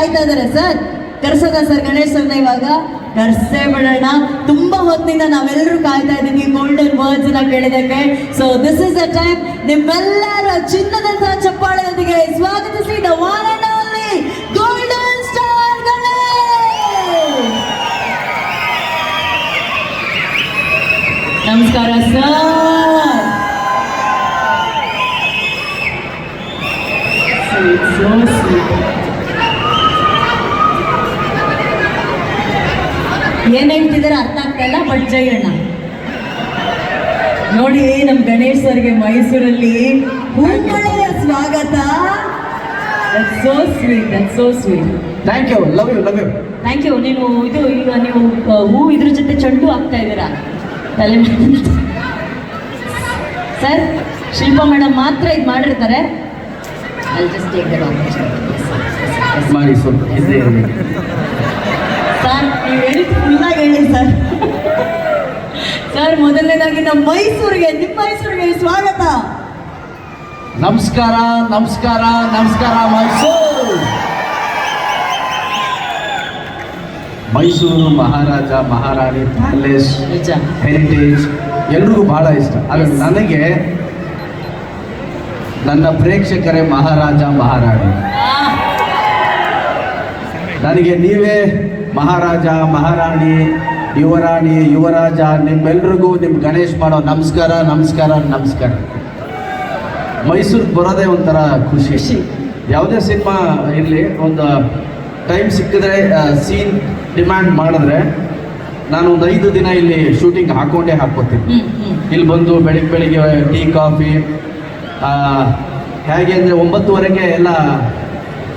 ಕಾಯ್ತಾ ಇದಾರೆ sir. ಕರ್ಸದ sir Ganesh ಸರ್ನ ಇವಾಗ ಕರ್ಸೇ ಬಿಡೋಣ. ತುಂಬಾ ಹೊತ್ತಿನಿಂದ ನಾವೆಲ್ಲರೂ ಕಾಯ್ತಾ ಇದ್ದೀವಿ. ಗೋಲ್ಡನ್ ವರ್ಡ್ಸ್ನ ಕೇಳಿದಕ್ಕೆ so this is a time ನಿಮ್ಮೆಲ್ಲರ ಚಿನ್ನದಂತಹ ಚಪ್ಪಾಳೆಯೊಂದಿಗೆ ಸ್ವಾಗತಿಸಿ the one and golden star Ganesh ನಮಸ್ಕಾರ ಸರ್ Sweet, so sweet. ಏನ್ ಹೇಳ್ತಿದಾರೆ ಅರ್ಥ ಆಗ್ತಾ ಇಲ್ಲ ಬಟ್ ಜಯಣ್ಣ ನೋಡಿ ನಮ್ ಸರ್ಗೆ ಮೈಸೂರಲ್ಲಿ ಹೂಮಳೆಯ ಸ್ವಾಗತ. So sweet so sweet thank you love you love you thank you ನೀನು ಇದು ಈಗ ನೀವು ಹೂ ಇದ್ರ ಜೊತೆ ಚೆಂಡು ಹಾಕ್ತಾ ಇದ್ದೀರಾ? ತಲೆ ಸರ್ ಶಿಲ್ಪಾ ಮೇಡಮ್ ಮಾತ್ರ ಇದು ಮಾಡಿರ್ತಾರೆ. ಸರ್ ನೀವು ಹೇಳಿ ಫುಲ್ಲಾಗಿ ಹೇಳಿ ಸರ್ ಸರ್ ಮೊದಲನೇದಾಗಿ ನಮ್ಮ ಮೈಸೂರಿಗೆ ನಿಮ್ಮ ಮೈಸೂರಿಗೆ ಸ್ವಾಗತ. ನಮಸ್ಕಾರ ನಮಸ್ಕಾರ ನಮಸ್ಕಾರ ಮೈಸೂರು. ಮೈಸೂರು ಮಹಾರಾಜ ಮಹಾರಾಣಿ ಪ್ಯಾಲೇಸ್ ನಿಜ. ಹೆರಿಟೇಜ್ ಎಲ್ರಿಗೂ ಬಹಳ ಇಷ್ಟ. ಆದರೆ ನನಗೆ ನನ್ನ ಪ್ರೇಕ್ಷಕರೇ ಮಹಾರಾಜ ಮಹಾರಾಣಿ. ನನಗೆ ನೀವೇ ಮಹಾರಾಜ ಮಹಾರಾಣಿ ಯುವರಾಣಿ ಯುವರಾಜ ನಿಮ್ಮೆಲ್ರಿಗೂ ನಿಮ್ಮ ಗಣೇಶ್ ಮಾಡೋ ನಮಸ್ಕಾರ ನಮಸ್ಕಾರ ನಮಸ್ಕಾರ. ಮೈಸೂರಿಗೆ ಬರೋದೇ ಒಂಥರ ಖುಷಿ. ಖುಷಿ. ಯಾವುದೇ ಸಿನಿಮಾ ಇರಲಿ ಒಂದು ಟೈಮ್ ಸಿಕ್ಕಿದ್ರೆ ಸೀನ್ ಡಿಮ್ಯಾಂಡ್ ಮಾಡಿದ್ರೆ ನಾನು ಒಂದು ಐದು ದಿನ ಇಲ್ಲಿ ಶೂಟಿಂಗ್ ಹಾಕೊಂಡೇ ಹ್ಮ್ ಇಲ್ಲಿ ಬಂದು ಬೆಳಿಗ್ಗೆ ಬೆಳಿಗ್ಗೆ ಟೀ ಕಾಫಿ ಹೇಗೆ ಅಂದರೆ ಒಂಬತ್ತುವರೆಗೆ ಎಲ್ಲ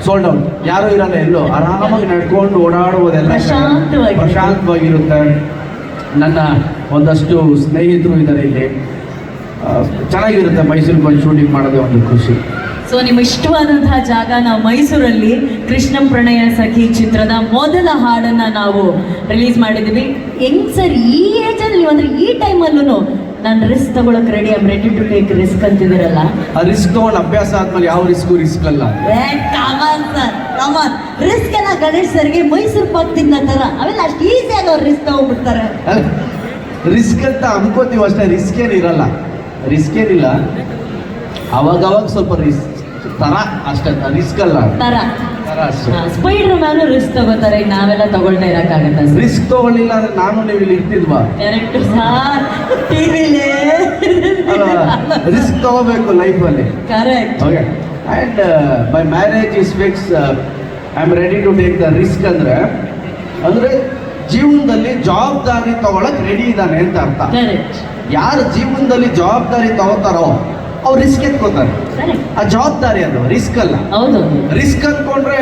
ಸೋಲ್ಡ್ ಔಟ್ ಯಾರು ಇರಲ್ಲ ಎಲ್ಲೋ ಆರಾಮಾಗಿ ನಡ್ಕೊಂಡು ಓಡಾಡುವುದೆಲ್ಲ ಪ್ರಶಾಂತವಾಗಿ. ಪ್ರಶಾಂತವಾಗಿರುತ್ತೆ. ನನ್ನ ಒಂದಷ್ಟು ಸ್ನೇಹಿತರು ಇದ್ದಾರೆ ಇಲ್ಲಿ. ಚೆನ್ನಾಗಿರುತ್ತೆ ಮೈಸೂರಿಗೆ ಬಂದು ಶೂಟಿಂಗ್ ಮಾಡೋದೇ ಒಂದು ಖುಷಿ. ಸೊ ನಿಮ್ಮ ಇಷ್ಟವಾದಂತಹ ಜಾಗ ನಾವು ಮೈಸೂರಲ್ಲಿ ಕೃಷ್ಣ ಪ್ರಣಯ ಸಖಿ ಚಿತ್ರದ ಮೊದಲ ಹಾಡನ್ನ ನಾವು ರಿಲೀಸ್ ಮಾಡಿದ್ವಿ ಹೆಂಗ್ ಸರ್ ಈ ಏಜ್ ಅಲ್ಲಿ ಅಂದ್ರೆ ಈ ಟೈಮಲ್ಲೂ ನಾನು ರಿಸ್ಕ್ ತಗೊಳಕ್ ready I ready to take risk ಅಂತಿದ್ದೀರಲ್ಲ? ಆ ರಿಸ್ಕ್ ತಗೊಂಡು ಅಭ್ಯಾಸ ಆದ್ಮೇಲೆ ಯಾವ ರಿಸ್ಕು ರಿಸ್ಕ್ ಅಲ್ಲ. Come on sir common risk ಎಲ್ಲ ಗಣೇಶ್ ಸರ್ಗೆ ಮೈಸೂರು ಪಾಕ್ ತಿನ್ನೋ ತರ ಅವೆಲ್ಲ ಅಷ್ಟು ಈಸಿಯಾಗಿ ಅವ್ರು ರಿಸ್ಕ್ ತಗೊಂಡ್ಬಿಡ್ತಾರೆ. ರಿಸ್ಕ್ ಅಂತ ಅನ್ಕೋತೀವಿ ಅಷ್ಟೇ ರಿಸ್ಕ್ ಏನಿರಲ್ಲ ರಿಸ್ಕ್ ಏನಿಲ್ಲ. ಅವಾಗವಾಗ ಸ್ವಲ್ಪ ರಿಸ್ಕ್ ತರ ಅಷ್ಟೇ ರಿಸ್ಕ್ ಅಲ್ಲ ತರ. ಸ್ಪೈಡರ್ ಮ್ಯಾನ್ ರಿಸ್ಕ್ ತಗೋತಾರೆ ನಾವೆಲ್ಲ ತಗೊಳ್ತಾ ಇರಕ್ಕಾಗತ್ತ ರಿಸ್ಕ್ ತಗೊಳ್ಳಿಲ್ಲ ಅಂದ್ರೆ ನಾನು ನೀವು ಇಲ್ಲಿ ಇರ್ತಿದ್ವಾ ಕರೆಕ್ಟ್ ಸರ್ ಟಿವಿಲೇ ರಿಸ್ಕ್ ತಗೋಬೇಕು ಲೈಫ್ ಅಲ್ಲಿ. Correct okay and my marriage is fix I am ready to take the risk ಅಂದ್ರೆ ಅಂದ್ರೆ ಜೀವನದಲ್ಲಿ ಜವಾಬ್ದಾರಿ ತಗೊಳಕ್ ರೆಡಿ ಇದ್ದಾನೆ ಅಂತ ಅರ್ಥ. ಯಾರು ಜೀವನದಲ್ಲಿ ಜವಾಬ್ದಾರಿ ತಗೋತಾರೋ ಅವ್ರು ರಿಸ್ಕ್ ಎತ್ಕೋತಾರೆ. ಆ ಜವಾಬ್ದಾರಿ ಅದು ರಿಸ್ಕ್ ಅಲ್ಲ. ಹೌದು. ರಿಸ್ಕ್ ಅಂದ್ಕೊಂಡ್ರೆ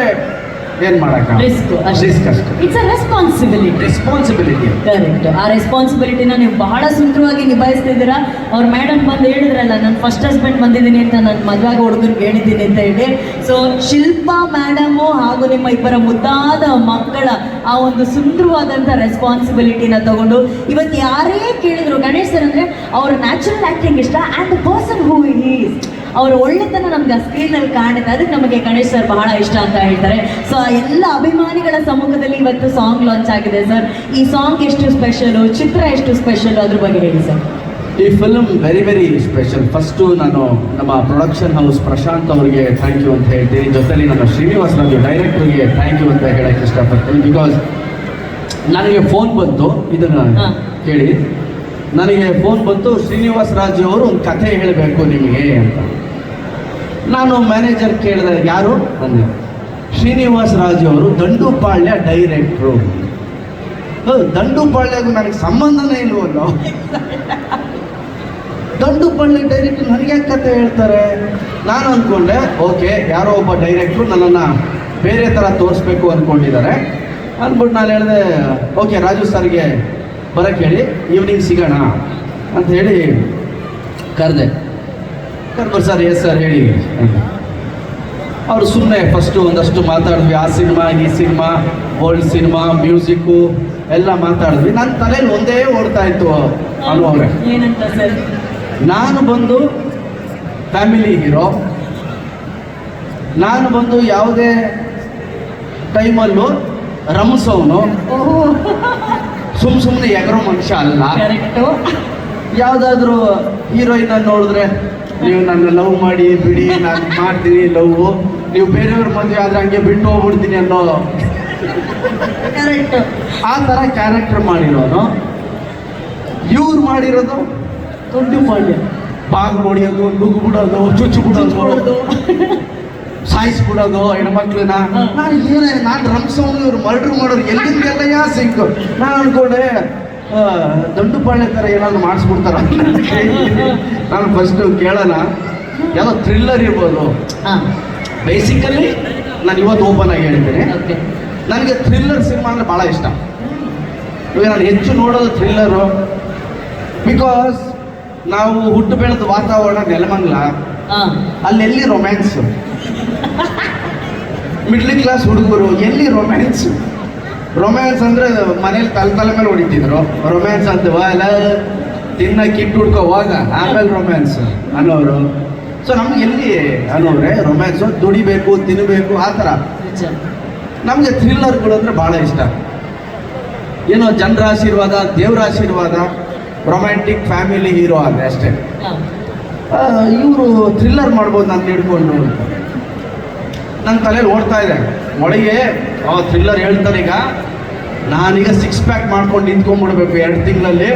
ಏನ್ ಮಾಡಕ ರಿಸ್ಕ್ ರಿಸ್ಕ್ ಅಷ್ಟೇ. It's a responsibility responsibility correct ಆ ರೆಸ್ಪಾನ್ಸಿಬಿಲಿಟಿನ ನೀವು ಬಹಳ ಸುಂದರವಾಗಿ ನಿಭಾಯಿಸ್ತಿದ್ದೀರಾ ಅವ್ರ ಮೇಡಮ್ ಬಂದು ಹೇಳಿದ್ರಲ್ಲ ನಾನು ಫಸ್ಟ್ ಹಸ್ಬೆಂಡ್ ಬಂದಿದ್ದೀನಿ ಅಂತ ನನ್ನ ಮದುವಾಗ ಹುಡುಗರು ಹೇಳಿದ್ದೀನಿ ಅಂತ ಹೇಳಿ. ಸೊ ಶಿಲ್ಪಾ ಮೇಡಮು ಹಾಗೂ ನಿಮ್ಮ ಇಬ್ಬರ ಮುದ್ದಾದ ಮಕ್ಕಳ ಆ ಒಂದು ಸುಂದರವಾದಂಥ ರೆಸ್ಪಾನ್ಸಿಬಿಲಿಟಿನ ತಗೊಂಡು ಇವತ್ತು ಯಾರೇ ಕೇಳಿದ್ರು ಗಣೇಶ್ ಸರ್ ಅಂದರೆ ಅವರ ನ್ಯಾಚುರಲ್ ಆ್ಯಕ್ಟಿಂಗ್ ಇಷ್ಟ and the person who is ಅವರ ಒಳ್ಳೆತನ ನಮ್ಗೆ ಆ ಸ್ಕ್ರೀನಲ್ಲಿ ಕಾಣುತ್ತೆ ಅದಕ್ಕೆ ನಮಗೆ ಗಣೇಶ್ ಸರ್ ಬಹಳ ಇಷ್ಟ ಅಂತ ಹೇಳ್ತಾರೆ. ಸೊ ಆ ಎಲ್ಲ ಅಭಿಮಾನಿಗಳ ಸಮ್ಮುಖದಲ್ಲಿ ಇವತ್ತು ಸಾಂಗ್ ಲಾಂಚ್ ಆಗಿದೆ ಸರ್ ಈ ಸಾಂಗ್ ಎಷ್ಟು ಸ್ಪೆಷಲು ಚಿತ್ರ ಎಷ್ಟು ಸ್ಪೆಷಲ್ ಅದ್ರ ಬಗ್ಗೆ ಹೇಳಿ ಸರ್ ಈ film very very special first ನಾನು ನಮ್ಮ ಪ್ರೊಡಕ್ಷನ್ ಹೌಸ್ ಪ್ರಶಾಂತ್ ಅವರಿಗೆ ಥ್ಯಾಂಕ್ ಯು ಅಂತ ಹೇಳ್ತೀನಿ. ಜೊತೆಲಿ ನಮ್ಮ ಶ್ರೀನಿವಾಸ್ ರಾಜು ಡೈರೆಕ್ಟರ್ಗೆ ಥ್ಯಾಂಕ್ ಯು ಅಂತ ಹೇಳಕ್ಕೆ ಇಷ್ಟಪಡ್ತೀನಿ. ಬಿಕಾಸ್ ನನಗೆ ಫೋನ್ ಬಂತು. ಇದನ್ನು. ಕೇಳಿ. ನನಗೆ ಫೋನ್ ಬಂತು, ಶ್ರೀನಿವಾಸ ರಾಜು ಅವರು ಒಂದು ಕಥೆ ಹೇಳಬೇಕು ನಿಮಗೆ ಅಂತ. ನಾನು ಮ್ಯಾನೇಜರ್ ಕೇಳಿದೆ, ಯಾರು? ಅಂದೆ ಶ್ರೀನಿವಾಸ ರಾಜು ಅವರು, ದಂಡುಪಾಳ್ಯ ಡೈರೆಕ್ಟ್ರು ದಂಡುಪಾಳ್ಯಗೂ ನನಗೆ ಸಂಬಂಧನೇ ಇಲ್ವಲ್ಲೋ? ದಂಡುಪಾಳ್ಯ ಡೈರೆಕ್ಟ್ರು ನನಗೆ ಯಾಕೆ ಕತೆ ಹೇಳ್ತಾರೆ? ನಾನು ಅಂದ್ಕೊಂಡೆ ಓಕೆ, ಯಾರೋ ಒಬ್ಬ ಡೈರೆಕ್ಟ್ರು ನನ್ನನ್ನು ಬೇರೆ ಥರ ತೋರಿಸ್ಬೇಕು ಅಂದ್ಕೊಂಡಿದ್ದಾರೆ ಅಂದ್ಬಿಟ್ಟು ನಾನು ಹೇಳಿದೆ, ಓಕೆ, ರಾಜು ಸರ್ಗೆ ಬರೋಕ್ಕೆ ಹೇಳಿ ಈವ್ನಿಂಗ್ ಸಿಗೋಣ ಅಂತ ಹೇಳಿ ಕರೆದೆ. ಕರ್ಬರ್ ಸರ್ ಎಸ್ ಸರ್ ಹೇಳಿ ಅವರು ಸುಮ್ಮನೆ ಫಸ್ಟು ಒಂದಷ್ಟು ಮಾತಾಡಿದ್ವಿ ಆ ಸಿನಿಮಾ ಈ ಸಿನಿಮಾ ಓಲ್ಡ್ ಸಿನಿಮಾ ಮ್ಯೂಸಿಕ್ಕು ಎಲ್ಲ ಮಾತಾಡಿದ್ವಿ. ನನ್ನ ತಲೆಯಲ್ಲಿ ಒಂದೇ ಓಡ್ತಾ ಇತ್ತು ಅನುಭವ ನಾನು ಬಂದು ಫ್ಯಾಮಿಲಿ ಹೀರೋ ನಾನು ಬಂದು ಯಾವುದೇ ಟೈಮಲ್ಲೂ ರಮಸವನು ಓಹೋ. ಸುಮ್ ಸುಮ್ಮನೆ ಎಗರೋ ಮನುಷ್ಯ ಅಲ್ಲ. ಯಾವ್ದಾದ್ರು ಯಾವುದಾದ್ರೂ ಹೀರೋಯಿನ್ ನೋಡಿದ್ರೆ ನೀವು ನನ್ನ ಲವ್ ಮಾಡಿ ಬಿಡಿ ನಾನು ಮಾಡ್ತೀನಿ ಲವ್ ನೀವು ಬೇರೆಯವ್ರ ಮದುವೆ ಆದ್ರೆ ಹಂಗೆ ಬಿಟ್ಟು ಹೋಗ್ಬಿಡ್ತೀನಿ ಅನ್ನೋ ಆ ಥರ ಕ್ಯಾರೆಕ್ಟರ್ ಮಾಡಿರೋನು. ಇವ್ರು ಮಾಡಿರೋದು ದೊಡ್ಡ ಮಾಡಿ ಬಾಗ್ ಹೊಡಿಯೋದು ನುಗ್ಗು ಬಿಡೋದು ಚುಚ್ಚು ಬಿಡೋದು ಸಾಯಿಸ್ಬಿಡೋದು ಹೆಣ್ಮಕ್ಳನ್ನ. ನಾನು ಏನೇ ನಾನು ರಂಸವನು ಇವ್ರು ಮರ್ಡ್ರ್ ಮಾಡೋರು ಎಲ್ಲಿಂದೆಲ್ಲ ಯಾ ಸಿಂಕು? ನಾನು ಅನ್ಕೊಂಡೆ ದೊಡ್ಡ ದಂಡುಪಾಳ್ಯ ಥರ ಏನಾದ್ರು ಮಾಡಿಸ್ಬಿಡ್ತಾರ ನಾನು ಫಸ್ಟು ಕೇಳೋಣ ಯಾವುದೋ ಥ್ರಿಲ್ಲರ್ ಇರ್ಬೋದು. ಹಾಂ. ಬೇಸಿಕಲಿ ನಾನು ಇವತ್ತು ಓಪನ್ ಆಗಿ ಹೇಳ್ತೀನಿ ನನಗೆ ಥ್ರಿಲ್ಲರ್ ಸಿನಿಮಾ ಅಂದರೆ ಭಾಳ ಇಷ್ಟ. ಇವಾಗ ನಾನು ಹೆಚ್ಚು ನೋಡೋದು ಥ್ರಿಲ್ಲರು ಬಿಕಾಸ್ ನಾವು ಹುಟ್ಟು ಬೆಳೆದ ವಾತಾವರಣ ನೆಲಮಂಗ್ಲ. ಅಲ್ಲೆಲ್ಲಿ ರೊಮ್ಯಾನ್ಸ್ ಮಿಡ್ಲ್ ಕ್ಲಾಸ್ ಹುಡುಗರು ಎಲ್ಲಿ ರೊಮ್ಯಾನ್ಸ್ ರೊಮ್ಯಾನ್ಸ್ ಅಂದ್ರೆ ಮನೇಲಿ ತಲೆ ತಲೆ ಮೇಲೆ ಹೊಡಿತಿದ್ರು ರೊಮ್ಯಾನ್ಸ್ ಅಂತ ಎಲ್ಲ ತಿನ್ನ ಕಿಟ್ಟು ಹುಡ್ಕೋ ಹೋಗ ಆಮೇಲೆ ರೊಮ್ಯಾನ್ಸ್ ಅನ್ನೋರು. ಸೊ ನಮ್ಗೆ ಎಲ್ಲಿ ಅನ್ನೋರೆ ರೊಮ್ಯಾನ್ಸು ದುಡಿಬೇಕು ತಿನ್ನಬೇಕು ಆ ಥರ. ನಮಗೆ ಥ್ರಿಲ್ಲರ್ಗಳು ಅಂದರೆ ಭಾಳ ಇಷ್ಟ. ಏನೋ ಜನರ ಆಶೀರ್ವಾದ ದೇವರ ಆಶೀರ್ವಾದ ರೊಮ್ಯಾಂಟಿಕ್ ಫ್ಯಾಮಿಲಿ ಹೀರೋ ಆದರೆ ಅಷ್ಟೇ. ಇವರು ಥ್ರಿಲ್ಲರ್ ಮಾಡ್ಬೋದು ನಾನು ಹಿಡ್ಕೊಂಡು. ನನ್ನ ತಲೆಯಲ್ಲಿ ಓಡ್ತಾ ಇದೆ. ಒಳಗೆ ಆ ಥ್ರಿಲ್ಲರ್ ಹೇಳ್ತಾನೆ ಈಗ ನಾನೀಗ ಸಿಕ್ಸ್ ಪ್ಯಾಕ್ ಮಾಡ್ಕೊಂಡು ನಿಂತ್ಕೊಂಡ್ಬಿಡ್ಬೇಕು ಎರಡು ತಿಂಗಳಲ್ಲಿ.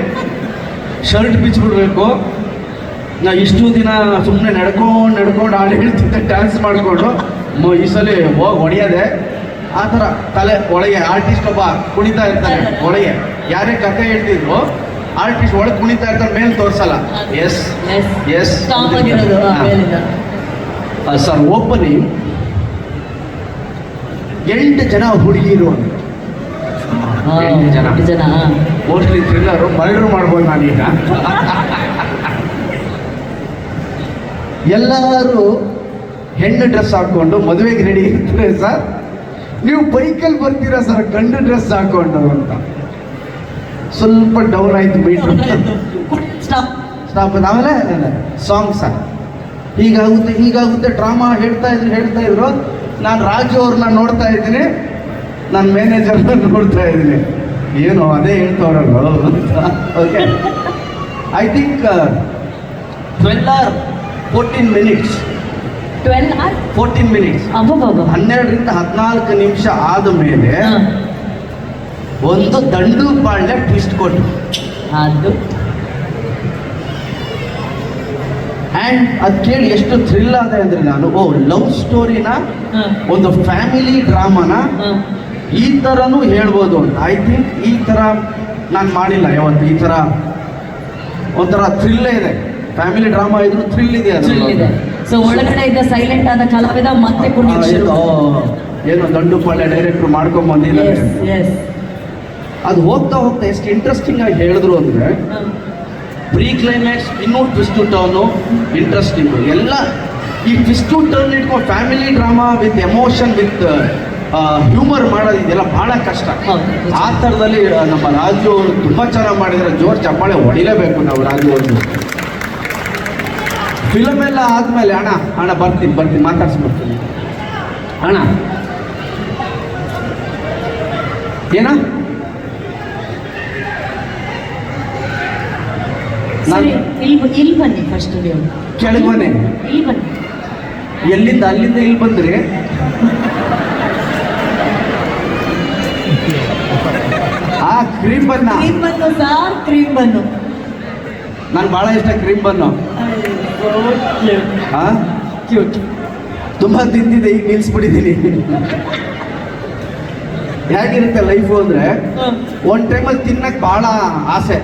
ಶರ್ಟ್ ಬಿಚ್ಚಿಬಿಡ್ಬೇಕು. ನಾ ಇಷ್ಟು ದಿನ ಸುಮ್ಮನೆ ನಡ್ಕೊಂಡು ನಡ್ಕೊಂಡು ಹಾಡು ಹೇಳ್ತಿದ್ದೆ ಡ್ಯಾನ್ಸ್ ಮಾಡಿಕೊಂಡು. ಈ ಸಲ ಹೋಗಿ ಹೊಡೆಯೋದೆ. ಆ ಥರ ತಲೆ ಒಳಗೆ ಆರ್ಟಿಸ್ಟ್ ಒಬ್ಬ ಕುಣಿತಾ ಇರ್ತಾನೆ ಒಳಗೆ. ಯಾರೇ ಕತೆ ಹೇಳ್ತಿದ್ರು ಆರ್ಟಿಸ್ಟ್ ಒಳಗೆ ಕುಣಿತಾ ಇರ್ತಾನೆ ಮೇಲೆ ತೋರಿಸಲ್ಲ. ಎಸ್ ಎಸ್ ಸರ್ ಓಪನಿಂಗ್ ಎಂಟು ಜನ ಹುಡುಗಿರು ಅಂತ. ಎಂಟು ಜನ. ಮೋಸ್ಟ್ಲಿ ಥ್ರಿಲ್ಲರು ಮರ್ಡರ್ ಮಾಡ್ಬೋದು ನಾನೀಗ ಎಲ್ಲರೂ ಹೆಣ್ಣು ಡ್ರೆಸ್ ಹಾಕೊಂಡು ಮದುವೆಗೆ ರೆಡಿ ಇರ್ತಾರೆ ಸರ್. ನೀವು ಬೈಕಲ್ಲಿ ಬರ್ತೀರಾ ಸರ್ ಗಂಡು ಡ್ರೆಸ್ ಹಾಕೊಂಡು ಅಂತ. ಸ್ವಲ್ಪ ಡೌನ್ ಆಯ್ತು ಮೀಟ್ರ್ ಸ್ಟಾಪ್ ಸ್ಟಾಪ್ ಆಮೇಲೆ ಸಾಂಗ್ ಸರ್ ಹೀಗಾಗುತ್ತೆ ಹೀಗಾಗುತ್ತೆ ಡ್ರಾಮಾ ಹೇಳ್ತಾ ಇದ್ರು ಹೇಳ್ತಾ ಇದ್ರು. ನಾನು ರಾಜು ಅವ್ರನ್ನ ನೋಡ್ತಾ ಇದ್ದೀನಿ ನನ್ನ ಮ್ಯಾನೇಜರ್ನ ನೋಡ್ತಾ ಇದ್ದೀನಿ. ಏನು ಅದೇ ಹೇಳ್ತವ್ರಲ್ಲ okay I think twelve or fourteen minutes twelve or fourteen minutes ಹನ್ನೆರಡರಿಂದ ಹದಿನಾಲ್ಕು ನಿಮಿಷ ಆದ ಮೇಲೆ ಒಂದು ದಂಡು ಬಾಳ್ಯ ಟ್ವಿಸ್ಟ್ ಕೊಟ್ಟು. ಅದು. ಆ್ಯಂಡ್ ಅದು ಕೇಳಿ ಎಷ್ಟು ಥ್ರಿಲ್ ಆದೆ ಅಂದರೆ ನಾನು ಓ ಲವ್ ಸ್ಟೋರಿನ. ಒಂದು ಫ್ಯಾಮಿಲಿ ಡ್ರಾಮಾನ. ಈ ಥರನೂ ಹೇಳ್ಬೋದು ಅಂತ. ಐ ಥಿಂಕ್ ಈ ಥರ ನಾನು ಮಾಡಿಲ್ಲ ಯಾವತ್ತು. ಈ ಥರ ಒಂಥರ ಥ್ರಿಲ್ಲೇ ಇದೆ. ಫ್ಯಾಮಿಲಿ ಡ್ರಾಮಾ ಇದ್ರು ಥ್ರಿಲ್ ಇದೆ ಇದೆ. ಸೊ ಒಳಗಡೆ ಇದ್ದ ಸೈಲೆಂಟ್ ಆದ ಕಲಾವಿದ ಮತ್ತೆ ಏನೋ ದಂಡುಪಾಳ್ಯ ಡೈರೆಕ್ಟ್ರು ಮಾಡ್ಕೊಂಡ್ ಬಂದಿದ್ದಾರೆ. ಎಸ್ ಅದು ಹೋಗ್ತಾ ಹೋಗ್ತಾ ಎಷ್ಟು ಇಂಟ್ರೆಸ್ಟಿಂಗ್ ಆಗಿ ಹೇಳಿದ್ರು ಅಂದರೆ ಪ್ರೀ ಕ್ಲೈಮ್ಯಾಕ್ಸ್ ಇನ್ನೂ ಟ್ವಿಸ್ಟ್ ಟರ್ನು ಇಂಟ್ರೆಸ್ಟಿಂಗು ಎಲ್ಲ ಈ ಟ್ವಿಸ್ಟ್ ಟರ್ನ್ ಇಟ್ಕೊಂಡು family drama with emotion with humour ಮಾಡೋದು ಇದೆಲ್ಲ ಭಾಳ ಕಷ್ಟ. ಆ ಥರದಲ್ಲಿ ನಮ್ಮ ರಾಜು ಅವರು ತುಂಬ ಚೆನ್ನಾಗಿ ಮಾಡಿದರೆ. ಜೋರು ಚಪ್ಪಾಳೆ ಹೊಡಿಲೇಬೇಕು ನಾವು ರಾಜು ಅವರು ಫಿಲಮ್ ಎಲ್ಲ ಆದಮೇಲೆ ಅಣ್ಣ ಅಣ್ಣ ಬರ್ತೀನಿ ಬರ್ತೀನಿ ಮಾತಾಡ್ಸ್ಬಿಡ್ತೀನಿ. ಅಣ್ಣ. ಏನ? ಸರಿ ಇಲ್ಲಿ ಇಲ್ಲಿ ಬನ್ನಿ ಫಸ್ಟ್ ನೀವು. ಕೆಳಗೆ ಬನ್ನಿ. ಇಲ್ಲಿ ಬನ್ನಿ. ಎಲ್ಲಿಂದ ಅಲ್ಲಿಂದ ಇಲ್ಲಿ ಬಂದ್ರಿ? ಆ cream bun. Cream bun sir cream bun. ನನ್ಗೆ ಭಾಳ ಇಷ್ಟ ಕ್ರೀಮ್ ಬನ್ನು. ತುಂಬಾ ಕ್ಯೂಟ್ ತುಂಬ ತಿಂದಿದೆ ಈಗ ನಿಲ್ಸ್ಬಿಟ್ಟಿದ್ದೀನಿ ಹೇಗಿರುತ್ತೆ ಲೈಫು ಅಂದರೆ ಒಂದು ಟೈಮಲ್ಲಿ ತಿನ್ನಕ್ಕೆ ಭಾಳ ಆಸೆ.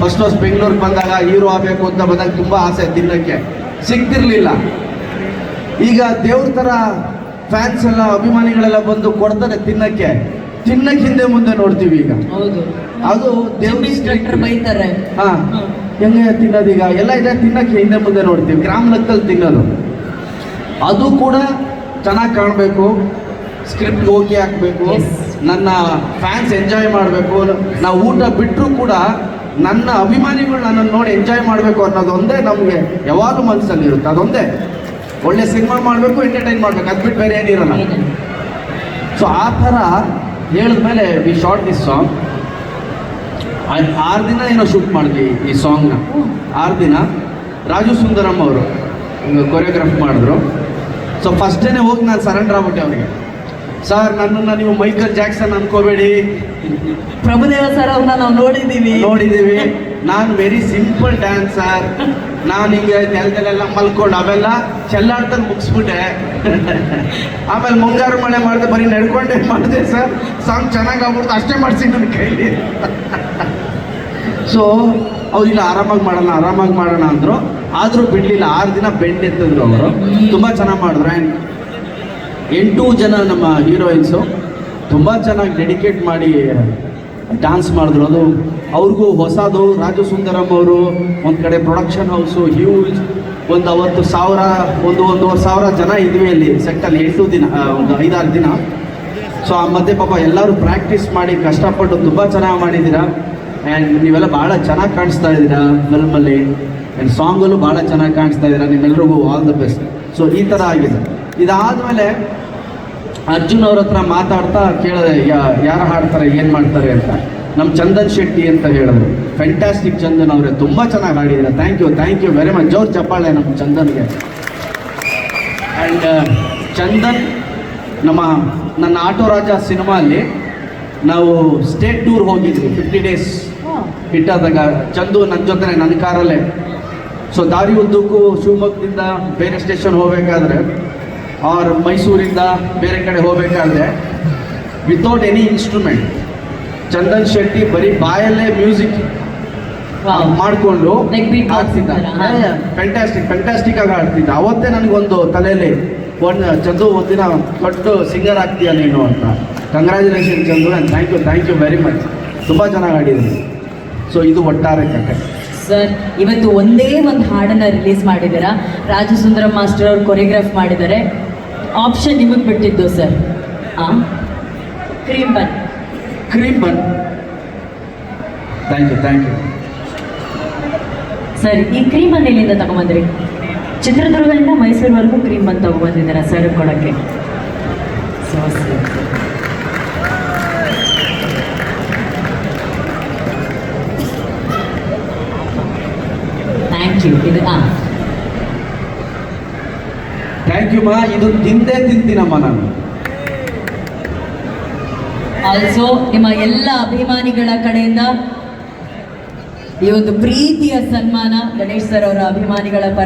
ಫಸ್ಟ್ ಫಸ್ಟ್ ಬೆಂಗಳೂರಿಗೆ ಬಂದಾಗ ಹೀರೋ ಆಗಬೇಕು ಅಂತ ಬಂದಾಗ ತುಂಬ ಆಸೆ ತಿನ್ನಕ್ಕೆ ಸಿಗ್ತಿರ್ಲಿಲ್ಲ. ಈಗ ದೇವ್ರ ಥರ ಫ್ಯಾನ್ಸ್ ಎಲ್ಲ ಅಭಿಮಾನಿಗಳೆಲ್ಲ ಬಂದು ಕೊಡ್ತಾರೆ ತಿನ್ನಕ್ಕೆ. ತಿನ್ನಕ್ಕೆ ಹಿಂದೆ ಮುಂದೆ ನೋಡ್ತೀವಿ ಈಗ. ಅದು ಹೆಂಗ ದೇವ್ರ ಬೈತಾರೆ. ಹಾ. ಹೆಂಗೆ ತಿನ್ನೋದೀಗ ಎಲ್ಲ ಇದೆ ತಿನ್ನಕ್ಕೆ ಹಿಂದೆ ಮುಂದೆ ನೋಡ್ತೀವಿ. ಗ್ರಾಮ ಲೆಕ್ಕದಲ್ಲಿ ತಿನ್ನೋದು. ಅದು ಕೂಡ ಚೆನ್ನಾಗಿ ಕಾಣಬೇಕು. ಸ್ಕ್ರಿಪ್ಟ್ ಓಕೆ ಹಾಕಬೇಕು ನನ್ನ ಫ್ಯಾನ್ಸ್ ಎಂಜಾಯ್ ಮಾಡಬೇಕು. ನಾವು ಊಟ ಬಿಟ್ಟರು ಕೂಡ ನನ್ನ ಅಭಿಮಾನಿಗಳು ನನ್ನನ್ನು ನೋಡಿ ಎಂಜಾಯ್ ಮಾಡಬೇಕು ಅನ್ನೋದೊಂದೇ ನಮಗೆ ಯಾವಾಗಲೂ ಮನಸ್ಸಲ್ಲಿ ಇರುತ್ತೆ. ಅದೊಂದೇ. ಒಳ್ಳೆ ಸಿನಿಮಾ ಮಾಡಬೇಕು ಎಂಟರ್ಟೈನ್ ಮಾಡಬೇಕು. ಅದು ಬಿಟ್ಟು ಬೇರೆ ಏನಿರಲ್ಲ. ಸೊ ಆ ಥರ ಹೇಳಿದ್ಮೇಲೆ ವಿ ಶಾರ್ಟ್ ದಿಸ್ ಸಾಂಗ್ ಆರು ದಿನ ಏನೋ ಶೂಟ್ ಮಾಡಿದ್ವಿ ಈ ಸಾಂಗ್ನ ಆರು ದಿನ ರಾಜು ಸುಂದರಮ್ ಅವರು ಕೊರಿಯೋಗ್ರಾಫ್ ಮಾಡಿದ್ರು. ಸೊ ಫಸ್ಟ್ ಡೇನೆ ಹೋಗಿ ನಾನು ಸರೆಂಡರ್ ಆಗ್ಬಿಟ್ಟೆ ಅವರಿಗೆ. ಸರ್ ನನ್ನನ್ನು ನೀವು ಮೈಕಲ್ ಜಾಕ್ಸನ್ ಅನ್ಕೋಬೇಡಿ. ಪ್ರಭುದೇವ ಸರ್ ಅವ್ರನ್ನ ನಾವು ನೋಡಿದ್ದೀವಿ ನೋಡಿದ್ದೀವಿ ನಾನು ವೆರಿ ಸಿಂಪಲ್ ಡ್ಯಾನ್ಸರ್ ನಾನು ಹಿಂಗೆ ನೆಲದಲ್ಲೆಲ್ಲ ಮಲ್ಕೊಂಡು ಅವೆಲ್ಲ ಚೆಲ್ಲಾಡ್ತಾನೆ ಮುಗಿಸ್ಬಿಟ್ಟೆ. ಆಮೇಲೆ ಮುಂಗಾರು ಮಳೆ ಮಾಡಿದೆ ಬರೀ ನಡ್ಕೊಂಡೇ ಮಾಡಿದೆ ಸರ್ ಸಾಂಗ್ ಚೆನ್ನಾಗಿ ಆಗ್ಬಿಡ್ತು. ಅಷ್ಟೇ ಮಾಡಿಸಿ ನನ್ನ ಕೈಲಿ. ಸೊ ಅವ್ರಿಲ್ಲ ಆರಾಮಾಗಿ ಮಾಡೋಣ ಆರಾಮಾಗಿ ಮಾಡೋಣ ಅಂದರು. ಆದರೂ ಬಿಡಲಿಲ್ಲ. ಆರು ದಿನ ಬೆಂಡ್ ಎತ್ತಿದ್ರು ಅವರು. ತುಂಬ ಚೆನ್ನಾಗಿ ಮಾಡಿದ್ರು. ಆ್ಯಂಡ್ ಎಂಟು ಜನ ನಮ್ಮ ಹೀರೋಯಿನ್ಸು ತುಂಬ ಚೆನ್ನಾಗಿ ಡೆಡಿಕೇಟ್ ಮಾಡಿ ಡ್ಯಾನ್ಸ್ ಮಾಡಿದ್ರು. ಅದು ಅವ್ರಿಗೂ ಹೊಸದು ರಾಜು ಸುಂದರಮ್ ಅವರು, ಒಂದು ಕಡೆ ಪ್ರೊಡಕ್ಷನ್ ಹೌಸು, ಹ್ಯೂಜ್, ಒಂದು ಅವತ್ತು ಸಾವಿರ, ಒಂದು ಒಂದೂವರೆ ಸಾವಿರ ಜನ ಇದ್ವಿ ಅಲ್ಲಿ ಸೆಟ್ಟಲ್ಲಿ ಎಂಟು ದಿನ ಒಂದು ಐದಾರು ದಿನ. ಸೊ ಆ ಮಧ್ಯೆ ಪಾಪ ಎಲ್ಲರೂ ಪ್ರಾಕ್ಟೀಸ್ ಮಾಡಿ ಕಷ್ಟಪಟ್ಟು ತುಂಬ ಚೆನ್ನಾಗಿ ಮಾಡಿದ್ದೀರಾ? ಆ್ಯಂಡ್ ನೀವೆಲ್ಲ ಭಾಳ ಚೆನ್ನಾಗಿ ಕಾಣಿಸ್ತಾ ಇದ್ದೀರಾ ಫಿಲ್ಮಲ್ಲಿ ಆ್ಯಂಡ್ ಸಾಂಗಲ್ಲೂ ಭಾಳ ಚೆನ್ನಾಗಿ ಕಾಣಿಸ್ತಾ ಇದ್ದೀರಾ? ನಿಮ್ಮೆಲ್ಲರಿಗೂ ಆಲ್ ದ ಬೆಸ್ಟ್ ಸೊ ಈ ಥರ ಆಗಿದೆ. ಇದಾದಮೇಲೆ ಅರ್ಜುನ್ ಅವ್ರ ಹತ್ರ ಮಾತಾಡ್ತಾ ಕೇಳಿದೆ ಯಾರು ಹಾಡ್ತಾರೆ ಏನು ಮಾಡ್ತಾರೆ ಅಂತ. ನಮ್ಮ ಚಂದನ್ ಶೆಟ್ಟಿ ಅಂತ ಹೇಳಿದ್ರು. ಫ್ಯಾಂಟಾಸ್ಟಿಕ್ ಚಂದನ್ ಅವರೇ ತುಂಬ ಚೆನ್ನಾಗಿ ಹಾಡಿದ್ದೀರಾ thank you thank you very much ಜೋರ್ ಚಪ್ಪಾಳೆ ನಮ್ಮ ಚಂದನ್ಗೆ. ಆ್ಯಂಡ್ ಚಂದನ್ ನಮ್ಮ ನನ್ನ ಆಟೋ ರಾಜ ಸಿನಿಮಾಲ್ಲಿ ನಾವು ಸ್ಟೇಟ್ ಟೂರ್ ಹೋಗಿದ್ವಿ ಫಿಫ್ಟಿ ಡೇಸ್ ಹಿಟ್ಟಾದಾಗ ಚಂದು ನನ್ನ ಜೊತೆ ನನ್ನ ಕಾರಲ್ಲೇ. ಸೊ ದಾರಿ ಉದ್ದಕ್ಕೂ ಶಿವಮೊಗ್ಗದಿಂದ ಬೇರೆ ಸ್ಟೇಷನ್ ಹೋಗಬೇಕಾದ್ರೆ ಆರ್ ಮೈಸೂರಿಂದ ಬೇರೆ ಕಡೆ ಹೋಗಬೇಕಾದ್ರೆ without any instrument Chandan Shetty ಬರೀ ಬಾಯಲ್ಲೇ ಮ್ಯೂಸಿಕ್ ಮಾಡಿಕೊಂಡು? ಫ್ಯಾಂಟಾಸ್ಟಿಕ್ ಫ್ಯಾಂಟಾಸ್ಟಿಕ್ ಆಗಿ ಆಡ್ತಿದ್ದ ಅವತ್ತೇ ನನಗೊಂದು ತಲೆಯಲ್ಲಿ ಒಂದು ಚಂದು ಒಂದಿನ ದೊಡ್ಡ ಸಿಂಗರ್ ಆಗ್ತೀಯ ನೀನು ಅಂತ. Congratulation Chandu and thank you thank you very much ತುಂಬ ಚೆನ್ನಾಗಿ ಆಡಿದ್ದೀನಿ ಸೊ ಇದು ಒಟ್ಟಾರೆ ಕತೆ. ಸರ್ ಇವತ್ತು ಒಂದೇ ಒಂದು ಹಾಡನ್ನು ರಿಲೀಸ್ ಮಾಡಿದ್ದೀರಾ? ರಾಜಸುಂದರ ಮಾಸ್ಟರ್ ಅವರು ಕೊರಿಯೋಗ್ರಾಫ್ ಮಾಡಿದ್ದಾರೆ. ಆಪ್ಷನ್ ನಿಮಗೆ ಬಿಟ್ಟಿದ್ದು ಸರ್ ಆ? Cream bun cream bun thank you thank you sir ಈ ಕ್ರೀಮ್ ಅನ್ನು ಎಲ್ಲಿಂದ ತಗೊಂಬಂದ್ರಿ? ಚಿತ್ರದುರ್ಗದಿಂದ ಮೈಸೂರುವರೆಗೂ ಕ್ರೀಮ್ ಬಂದು ತಗೊಂಬಂದಿದ್ದೀರಾ ಸರ್ ಕೊಡೋಕ್ಕೆ? ಸೊ ಥ್ಯಾಂಕ್ ಯು ಇದು ಹಾಂ ಯು ಮಾ ಇದು ತಿಂದೇ ತಿಂತೀನಮ್ಮ ನಾನು. ಆಲ್ಸೋ ನಿಮ್ಮ ಎಲ್ಲ ಅಭಿಮಾನಿಗಳ ಕಡೆಯಿಂದ ಈ ಒಂದು ಪ್ರೀತಿಯ ಸನ್ಮಾನ ಗಣೇಶ್ ಸರ್ ಅವರ ಅಭಿಮಾನಿಗಳ ಪರ